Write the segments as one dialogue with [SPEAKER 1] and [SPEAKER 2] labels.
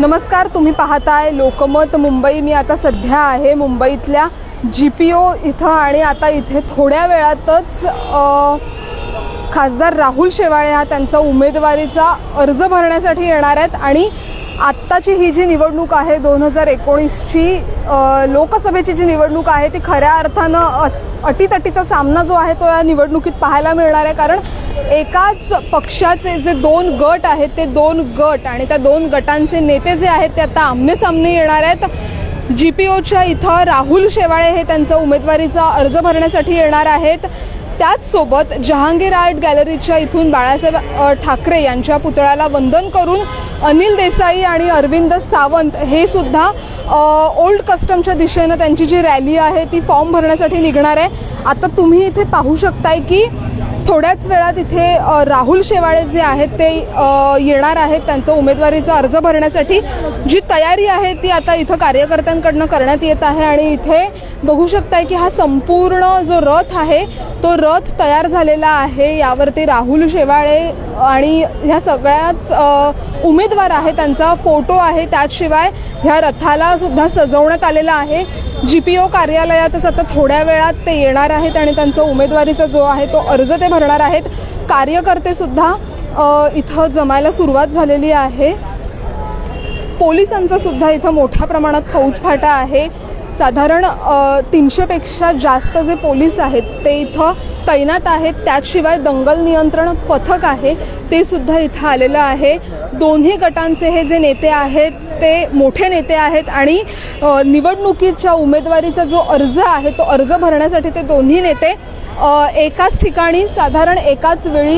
[SPEAKER 1] नमस्कार तुम्ही पाहताय लोकमत मुंबई. मी आता सध्या आहे मुंबईतल्या जी पी ओ इथं आणि आता इथे थोड्या वेळातच खासदार राहुल शेवाळे हा त्यांचा उमेदवारीचा अर्ज भरण्यासाठी येणार आहेत आणि आत्ताची ही जी निवडणूक आहे दोन हजार एकोणीसची लोकसभेची जी निवडणूक आहे ती खऱ्या अर्थानं अटीतटीचा सामना जो आहे तो या निवडणुकीत पाहायला मिळणार आहे. कारण एकाच पक्षाचे जे दोन गट आहेत ते दोन गट आणि त्या दोन गटांचे नेते जे आहेत ते आता आमने सामने येणार आहेत. जी पी ओच्या इथं राहुल शेवाळे हे त्यांचा उमेदवारीचा अर्ज भरण्यासाठी येणार आहेत. त्याचसोबत जहांगीर आर्ट गॅलरीच्या इथून बाळासाहेब ठाकरे यांच्या पुतळ्याला वंदन करून अनिल देसाई आणि अरविंद सावंत हे सुद्धा ओल्ड कस्टमच्या दिशेनं त्यांची जी रॅली आहे ती फॉर्म भरण्यासाठी निघणार आहे. आता तुम्ही इथे पाहू शकताय की थोड्याच वेळात इथे राहुल शेवाळे जे आहेत ते येणार आहेत. त्यांचा उमेदवारीचा अर्ज भरण्यासाठी जी तयारी आहे ती आता इथं कार्यकर्त्यांकडनं करण्यात येत आहे. आणि इथे बघू शकताय की हा संपूर्ण जो रथ आहे तो रथ तयार झालेला आहे. यावरती राहुल शेवाळे आणि ह्या सगळ्याच उमेदवार आहे त्यांचा फोटो आहे त्याचशिवाय ह्या रथाला सुद्धा सजवण्यात आलेला आहे. जी पी ओ कार्यालयातच आता थोड्या वेळात ते येणार आहेत आणि त्यांचा उमेदवारीचा जो आहे तो अर्ज ते भरणार आहेत. कार्यकर्ते सुद्धा इथं जमायला सुरुवात झालेली आहे. पोलिसांचा सुद्धा इथं मोठ्या प्रमाणात फौजफाटा आहे. साधारण तीनशेपेक्षा जास्त जे पोलीस आहेत ते इथं तैनात आहेत. त्याशिवाय दंगल नियंत्रण पथक आहे ते सुद्धा इथं आलेलं आहे. दोन्ही गटांचे हे जे नेते आहेत ते मोठे नेते आहेत आणि निवडणुकीच्या उमेदवारीचा जो अर्ज आहे तो अर्ज भरण्यासाठी ते दोन्ही नेते एकाच ठिकाणी साधारण एकाच वेळी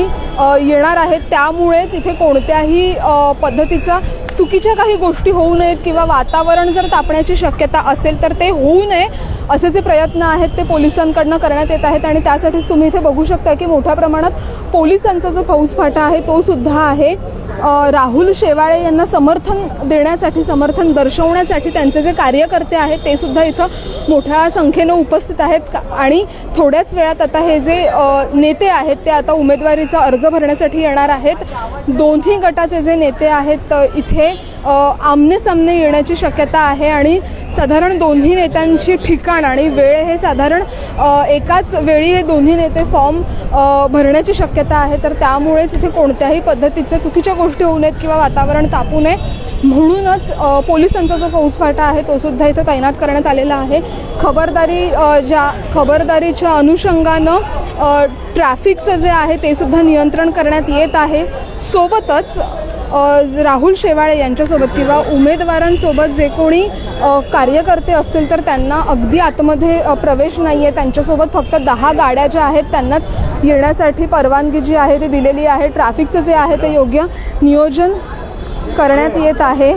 [SPEAKER 1] येणार आहेत. त्यामुळेच इथे कोणत्याही पद्धतीचा चुकीच्या काही गोष्टी होऊ नयेत किंवा वातावरण जर तापण्याची शक्यता असेल तर ते होऊ नये असे जे प्रयत्न आहेत ते पोलिसांकडनं करण्यात येत आहेत आणि त्यासाठीच तुम्ही इथे बघू शकता की मोठ्या प्रमाणात पोलिसांचा जो फौजफाटा आहे तो सुद्धा आहे. राहुल शेवाळे यांना समर्थन देण्यासाठी समर्थन दर्शवण्यासाठी त्यांचे जे कार्यकर्ते आहेत ते सुद्धा इथं मोठ्या संख्येनं उपस्थित आहेत. का- आणि थोड्याच वेळात आता हे जे नेते आहेत ते आता उमेदवारीचा अर्ज भरण्यासाठी येणार आहेत. दोन्ही गटाचे जे नेते आहेत इथे आमने सामने येण्याची शक्यता आहे आणि साधारण दोन्ही नेत्यांची ठिकाण आणि वेळ हे साधारण एकाच वेळी हे दोन्ही नेते फॉर्म भरण्याची शक्यता आहे. तर त्यामुळेच इथे कोणत्याही पद्धतीच्या चुकीच्या गोष्टी होऊ नयेत किंवा वातावरण तापू नये. म्हणूनच पोलिसांचा जो फौजफाटा आहे तो सुद्धा इथं तैनात करण्यात आलेला आहे. खबरदारी ज्या खबरदारीच्या अनुषंगानं ट्रॅफिकचं जे आहे ते सुद्धा नियंत्रण करण्यात येत आहे. सोबतच राहुल शेवाळे यांच्यासोबत किंवा उमेदवारांसोबत जे कोणी कार्यकर्ते असतील तर त्यांना अगदी आतमध्ये प्रवेश नाही आहे त्यांच्यासोबत फक्त दहा गाड्या ज्या आहेत त्यांनाच येण्यासाठी परवानगी जी आहे ती दिलेली आहे. ट्रॅफिकचं जे आहे ते योग्य नियोजन करण्यात येत आहे.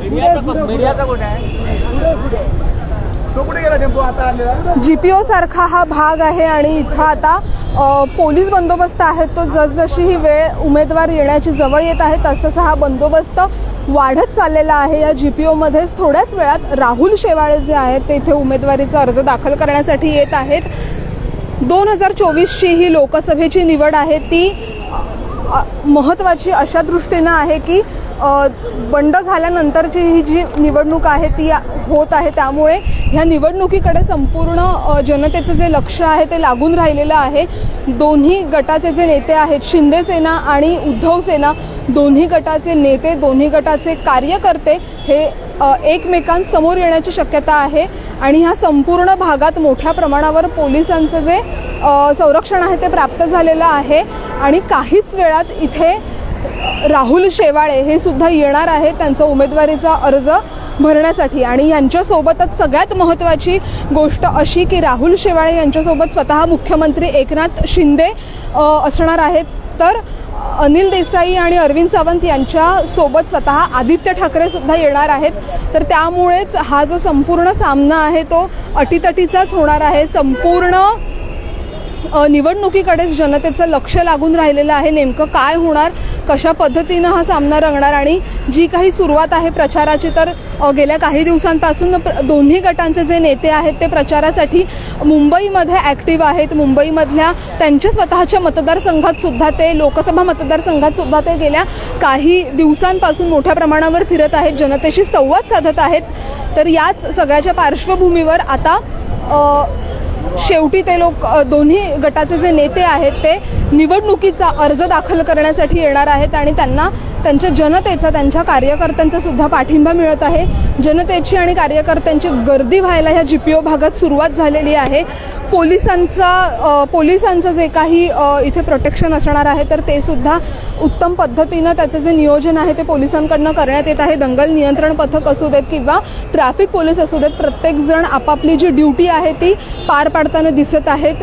[SPEAKER 2] मीडियाचा कुठे आहे?
[SPEAKER 3] तो कुठे गेला टेम्पो? आता आणलेला?
[SPEAKER 1] जी पी ओ सारखा हा भाग आहे आणि इथं आता पोलीस बंदोबस्त आहे. तो जसजशी ही वेळ उमेदवार येण्याची जवळ येत आहे तसतसा हा बंदोबस्त वाढत चाललेला आहे. या जी पी ओमध्येच थोड्याच वेळात राहुल शेवाळे जे आहेत ते इथे उमेदवारीचा अर्ज दाखल करण्यासाठी येत आहेत. दोन हजार चोवीसची ही लोकसभेची निवड आहे. ती महत्त्वाची अशा दृष्टीनं आहे की बंड झाल्यानंतरची ही जी निवडणूक आहे ती होत आहे. त्यामुळे ह्या निवडणुकीकडे संपूर्ण जनतेचं जे लक्ष आहे ते लागून राहिलेलं आहे. दोन्ही गटाचे जे नेते आहेत शिंदे सेना आणि उद्धव सेना दोन्ही गटाचे नेते दोन्ही गटाचे कार्यकर्ते हे एकमेकांसमोर येण्याची शक्यता आहे. आणि ह्या संपूर्ण भागात मोठ्या प्रमाणावर पोलिसांचं जे संरक्षण आहे ते प्राप्त झालेलं आहे. आणि काहीच वेळात इथे राहुल शेवाळे हे सुद्धा येणार आहेत त्यांचा उमेदवारीचा अर्ज भरण्यासाठी. आणि यांच्यासोबतच सगळ्यात महत्त्वाची गोष्ट अशी की राहुल शेवाळे यांच्यासोबत स्वतः मुख्यमंत्री एकनाथ शिंदे असणार आहेत. तर अनिल देसाई आणि अरविंद सावंत यांच्यासोबत स्वतः आदित्य ठाकरे सुद्धा येणार आहेत. तर त्यामुळेच हा जो संपूर्ण सामना आहे तो अटीतटीचाच होणार आहे. संपूर्ण निवडणुकीकडेच जनतेचं लक्ष लागून राहिलेलं आहे. नेमकं काय होणार? कशा पद्धतीनं हा सामना रंगणार? आणि जी काही सुरुवात आहे प्रचाराची तर गेल्या काही दिवसांपासून प्र- दोन्ही गटांचे जे नेते आहेत ते प्रचारासाठी मुंबईमध्ये ॲक्टिव्ह आहेत. मुंबईमधल्या त्यांच्या स्वतःच्या मतदारसंघात सुद्धा ते लोकसभा मतदारसंघात सुद्धा ते गेल्या काही दिवसांपासून मोठ्या प्रमाणावर फिरत आहेत. जनतेशी संवाद साधत आहेत. तर याच सगळ्याच्या पार्श्वभूमीवर आता शेवटी ते लोक दोन्ही गटाचे जे नेते आहेत ते निवडणुकीचा अर्ज दाखल करण्यासाठी येणार आहेत आणि त्यांना त्यांच्या जनतेचा त्यांच्या कार्यकर्त्यांचा सुद्धा पाठिंबा मिळत आहे. जनतेची आणि कार्यकर्त्यांची गर्दी व्हायला ह्या जी पी ओ भागात सुरुवात झालेली आहे. पोलिसांचा पोलिसांचं जे काही इथे प्रोटेक्शन असणार आहे तर ते सुद्धा उत्तम पद्धतीनं त्याचं जे नियोजन आहे ते पोलिसांकडनं करण्यात येत आहे. दंगल नियंत्रण पथक असू देत किंवा ट्रॅफिक पोलीस असू देत प्रत्येकजण आपापली जी ड्युटी आहे ती पार पाडताना दिसत आहेत.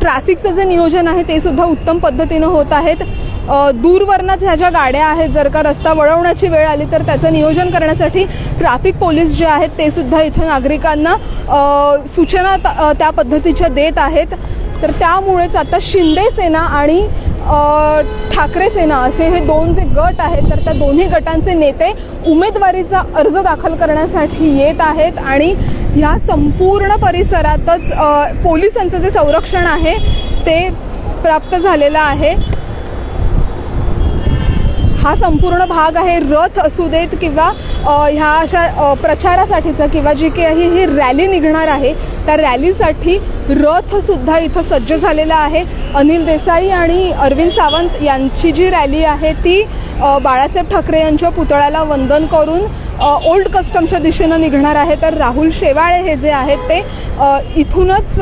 [SPEAKER 1] ट्रॅफिकचं जे नियोजन आहे ते सुद्धा उत्तम पद्धतीनं होत आहेत. अ, दूरवरनंच ह्या ज्या गाड्या आहेत जर का रस्ता वळवण्याची वेळ आली तर त्याचं नियोजन करण्यासाठी ट्रॅफिक पोलीस जे आहेत ते सुद्धा इथे नागरिकांना सूचना त- त्या पद्धतीच्या देत आहेत. तर त्यामुळेच आता शिंदे सेना आणि ठाकरे सेना असे हे दोन जे गट आहेत तर त्या दोन्ही गटांचे नेते उमेदवारीचा अर्ज दाखल करण्यासाठी येत आहेत. आणि ह्या संपूर्ण परिसरातच पोलिसांचं जे संरक्षण आहे ते प्राप्त झालेलं आहे. हा संपूर्ण भाग आहे रथ असू देत किंवा ह्या अशा प्रचारासाठीचं प्रचारासाठीचा किंवा जी काही ही रॅली निघणार आहे त्या रॅलीसाठी रथसुद्धा इथं सज्ज झालेला आहे. अनिल देसाई आणि अरविंद सावंत यांची जी रॅली आहे ती बाळासाहेब ठाकरे यांच्या पुतळ्याला वंदन करून ओल्ड कस्टमच्या दिशेनं निघणार आहे. तर राहुल शेवाळे हे जे आहेत ते इथूनच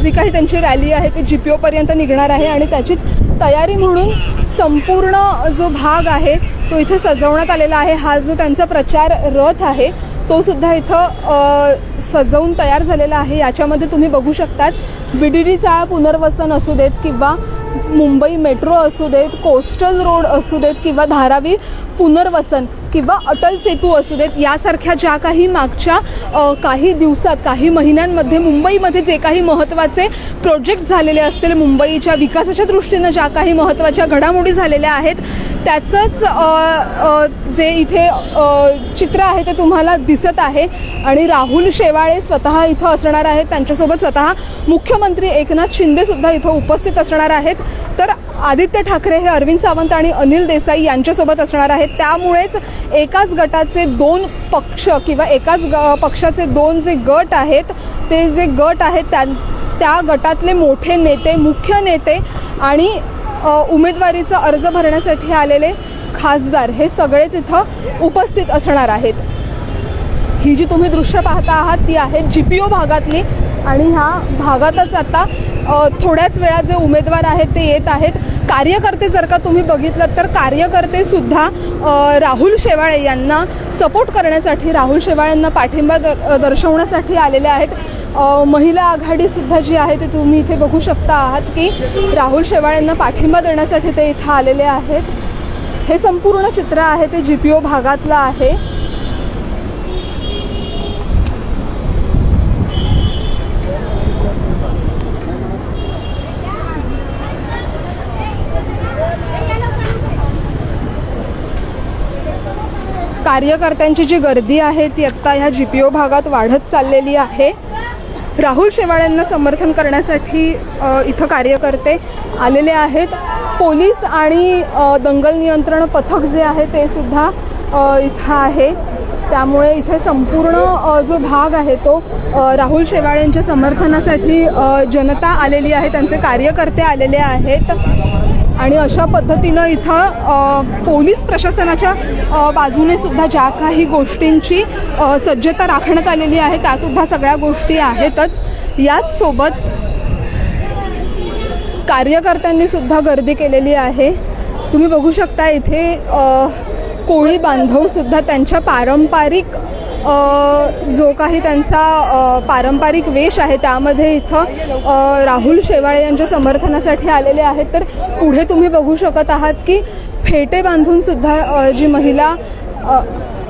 [SPEAKER 1] जी काही त्यांची रॅली आहे ती जी पी ओपर्यंत निघणार आहे आणि त्याचीच तयारी म्हणून संपूर्ण जो भाग आहे तो इथे सजवण्यात आलेला आहे. हा जो त्यांचा प्रचार रथ आहे तो सुद्धा इथं सजवून तयार झालेला आहे. याच्यामध्ये तुम्ही बघू शकतात बी डी डी चाळा पुनर्वसन असू देत किंवा मुंबई मेट्रो असू देत कोस्टल रोड असू देत किंवा धारावी पुनर्वसन किंवा अटल सेतू असू देत यासारख्या ज्या काही मागच्या काही दिवसात काही महिन्यांमध्ये मुंबईमध्ये जे काही महत्त्वाचे प्रोजेक्ट झालेले असतील मुंबईच्या विकासाच्या दृष्टीनं ज्या काही महत्त्वाच्या घडामोडी झालेल्या आहेत त्याचंच जे इथे चित्र आहे ते तुम्हाला दिसत आहे. आणि राहुल शेवाळे स्वतः इथं असणार आहेत त्यांच्यासोबत स्वतः मुख्यमंत्री एकनाथ शिंदेसुद्धा इथं उपस्थित असणार आहेत. तर आदित्य ठाकरे हे अरविंद सावंत आणि अनिल देसाई यांच्यासोबत असणार आहेत. त्यामुळेच एकाच गटाचे दोन पक्ष किंवा एकाच ग पक्षाचे दोन जे गट आहेत ते जे गट आहेत त्या त्या गटातले मोठे नेते मुख्य नेते आणि उमेदवारीचा अर्ज भरण्यासाठी आलेले खासदार हे सगळेच इथं उपस्थित असणार आहेत. ही जी तुम्ही दृश्य पाहता आहात ती आहेत जी पी ओ भागातली आणि ह्या भागातच आता थोड्याच वेळा जे उमेदवार आहेत ते येत आहेत. कार्यकर्ते जर का तुम्ही बघितलं तर कार्यकर्ते सुद्धा राहुल शेवाळे यांना सपोर्ट करण्यासाठी राहुल शेवाळ्यांना पाठिंबा द दर्शवण्यासाठी आलेले आहेत. महिला आघाडीसुद्धा जी आहे ती तुम्ही इथे बघू शकता आहात की राहुल शेवाळ्यांना पाठिंबा देण्यासाठी ते इथं आलेले आहेत. हे संपूर्ण चित्र आहे ते जी पी ओ भागातलं आहे. कार्यकर्त्यांची जी गर्दी आहे ती आत्ता ह्या जी पी ओ भागात वाढत चाललेली आहे. राहुल शेवाळ्यांना समर्थन करण्यासाठी इथं कार्यकर्ते आलेले आहेत. पोलीस आणि दंगल नियंत्रण पथक जे आहे ते सुद्धा इथं आहे. त्यामुळे इथे संपूर्ण जो भाग आहे तो राहुल शेवाळ्यांच्या समर्थनासाठी जनता आलेली आहे त्यांचे कार्यकर्ते आलेले आहेत. आणि अशा पद्धतीनं इथं पोलीस प्रशासनाच्या बाजूने सुद्धा ज्या काही गोष्टींची सज्जता राखण्यात आलेली आहे त्यासुद्धा सगळ्या गोष्टी आहेतच. याच सोबत कार्यकर्त्यांनी सुद्धा गर्दी केलेली आहे. तुम्ही बघू शकता इथे कोळी बांधव सुद्धा त्यांच्या पारंपरिक जो काही त्यांचा पारंपरिक वेश आहे त्यामध्ये इथं राहुल शेवाळे यांच्या समर्थनासाठी आलेले आहेत. तर पुढे तुम्ही बघू शकत आहात की फेटे बांधून सुद्धा जी महिला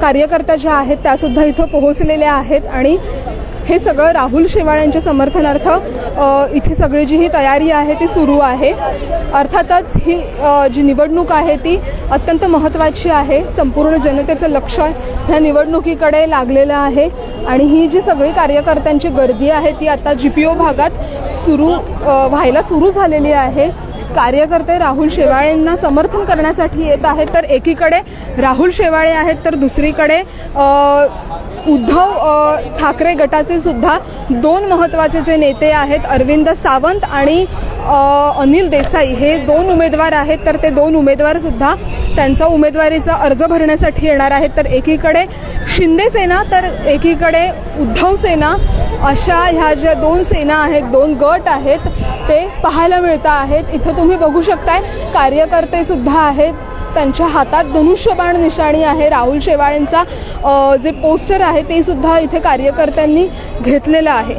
[SPEAKER 1] कार्यकर्त्या ज्या आहेत त्यासुद्धा इथं पोहोचलेल्या आहेत. आणि हे सगळं राहुल शेवाळ्यांच्या समर्थनार्थ इथे सगळी जी ही तयारी आहे ती सुरू आहे. अर्थातच ही जी निवडणूक आहे ती अत्यंत महत्त्वाची आहे. संपूर्ण जनतेचं लक्ष ह्या निवडणुकीकडे लागलेलं आहे. आणि ही जी सगळी कार्यकर्त्यांची गर्दी आहे ती आता जी पी ओ भागात सुरू व्हायला सुरू झालेली आहे. कार्यकर्ते राहुल शेवाळेंना समर्थन करण्यासाठी येत आहेत तर एकीकडे राहुल शेवाळे आहेत तर दुसरीकडे उद्धव ठाकरे गटाचे सुद्धा दोन महत्त्वाचे जे नेते आहेत अरविंद सावंत आणि अनिल देसाई हे दोन उमेदवार आहेत तर ते दोन उमेदवार सुद्धा त्यांचा उमेदवारीचा अर्ज भरण्यासाठी येणार आहेत. तर एकीकडे शिंदे सेना तर एकीकडे उद्धव सेना अशा ह्या ज्या दोन सेना आहेत दोन गट आहेत ते पाहायला मिळत आहेत. इथे तुम्ही बघू शकताय कार्यकर्ते सुद्धा आहेत. त्यांच्या हातात धनुष्यबाण निशाणी आहे. राहुल शेवाळेंचा जे पोस्टर आहे ते सुद्धा इथे कार्यकर्त्यांनी घेतलेलं आहे.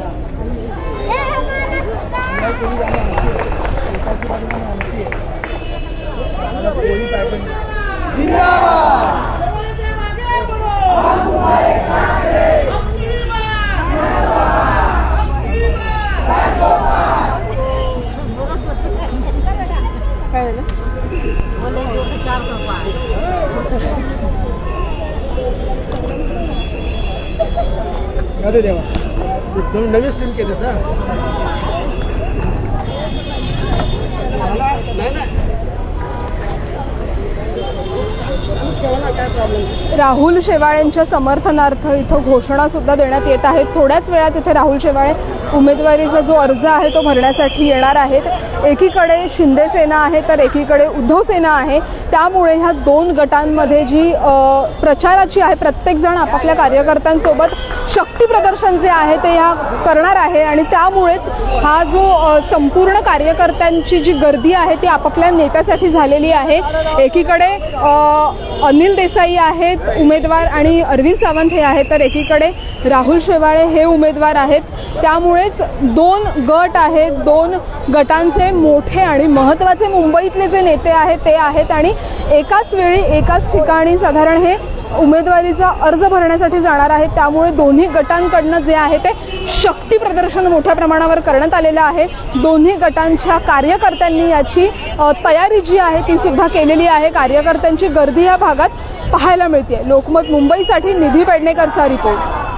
[SPEAKER 3] अरे देवा. तुम्ही नवीन स्ट्रीम केलं ना मला नाही नाही काय प्रॉब्लेम
[SPEAKER 1] राहुल शेवाळेंच्या समर्थनार्थ इथं घोषणा सुद्धा देण्यात येत आहेत. थोड्याच वेळात इथे राहुल शेवाळे उमेदवारीचा जो अर्ज आहे तो भरण्यासाठी येणार आहेत. एकीकडे शिंदे सेना आहे तर एकीकडे उद्धव सेना आहे. त्यामुळे ह्या दोन गटांमध्ये जी प्रचाराची आहे प्रत्येकजण आपापल्या कार्यकर्त्यांसोबत शक्ती प्रदर्शन जे आहे ते ह्या करणार आहे आणि त्यामुळेच हा जो संपूर्ण कार्यकर्त्यांची जी गर्दी आहे ती आपापल्या नेत्यासाठी झालेली आहे. एकीकडे अनिल देसाई आहेत उमेदवार आणि अरविंद सावंत हे आहेत तर एकीकडे राहुल शेवाळे हे उमेदवार आहेत. त्यामुळेच दोन गट आहेत दोन गटांचे मोठे आणि महत्त्वाचे मुंबईतले जे नेते आहेत ते आहेत. आणि एकाच वेळी एकाच ठिकाणी साधारण हे उमेदवारीचा अर्ज भरण्यासाठी जाणार आहेत. त्यामुळे दोन्ही गटांकडनं जे आहे ते शक्ती प्रदर्शन मोठ्या प्रमाणावर करण्यात आलेलं आहे. दोन्ही गटांच्या कार्यकर्त्यांनी याची तयारी जी आहे ती सुद्धा केलेली आहे. कार्यकर्त्यांची गर्दी या भागात पाहायला मिळते लोकमत मुंबईसाठी निधी पेडणेकरचा रिपोर्ट.